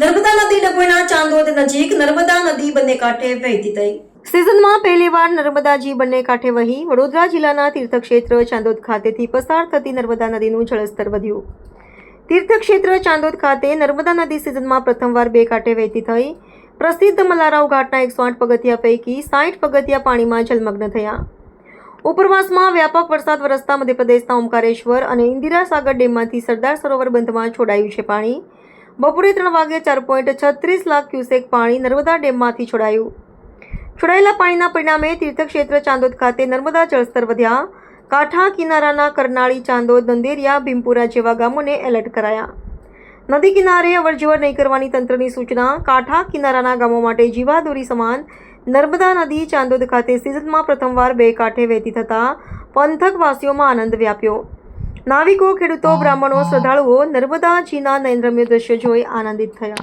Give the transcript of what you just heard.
ડભોઈના ચાંદોદ નજીક નર્મદા નદી બંને કાંઠે વહેતી થઈ. સિઝનમાં પહેલીવાર નર્મદાજી બંને કાંઠે વહી વડોદરા જિલ્લાના તીર્થક્ષેત્ર ચાંદોદ ખાતેથી પસાર થતી નર્મદા નદીનું જળસ્તર વધ્યું. તીર્થક્ષેત્ર ચાંદોદ ખાતે નર્મદા નદી સિઝનમાં પ્રથમવાર બે કાંઠે વહેતી થઈ. પ્રસિદ્ધ મલારાવ ઘાટના એકસો આઠ પગથિયા પૈકી સાઠ પગથિયા પાણીમાં જલમગ્ન થયા. ઉપરવાસમાં વ્યાપક વરસાદ વરસતા મધ્યપ્રદેશના ઓમકારેશ્વર અને ઇન્દિરા સાગર ડેમમાંથી સરદાર સરોવર બંધમાં છોડાયું છે પાણી. બપોરે ત્રણ વાગે ચાર પોઈન્ટ છત્રીસ લાખ ક્યુસેક પાણી નર્મદા ડેમમાંથી છોડાયું. છોડાયેલા પાણીના પરિણામે તીર્થક્ષેત્ર ચાંદોદ ખાતે નર્મદા જળસ્તર વધ્યા. કાંઠા કિનારાના કરનાળી ચાંદોદ, નંદેરિયા, ભીમપુરા જેવા ગામોને એલર્ટ કરાયા. નદી કિનારે અવરજવર નહીં કરવાની તંત્રની સૂચના, કાંઠા કિનારાના ગામો માટે જીવાદોરી સમાન નર્મદા નદી ચાંદોદ ખાતે સિઝનમાં પ્રથમવાર બે કાંઠે વહેતી થતાં પંથકવાસીઓમાં આનંદ વ્યાપ્યો. નાવિકો ખેડૂતો બ્રાહ્મણો શ્રદ્ધાળુઓ નર્મદાજીના નયનરમ્ય દ્રશ્યો જોઈ આનંદિત થયા.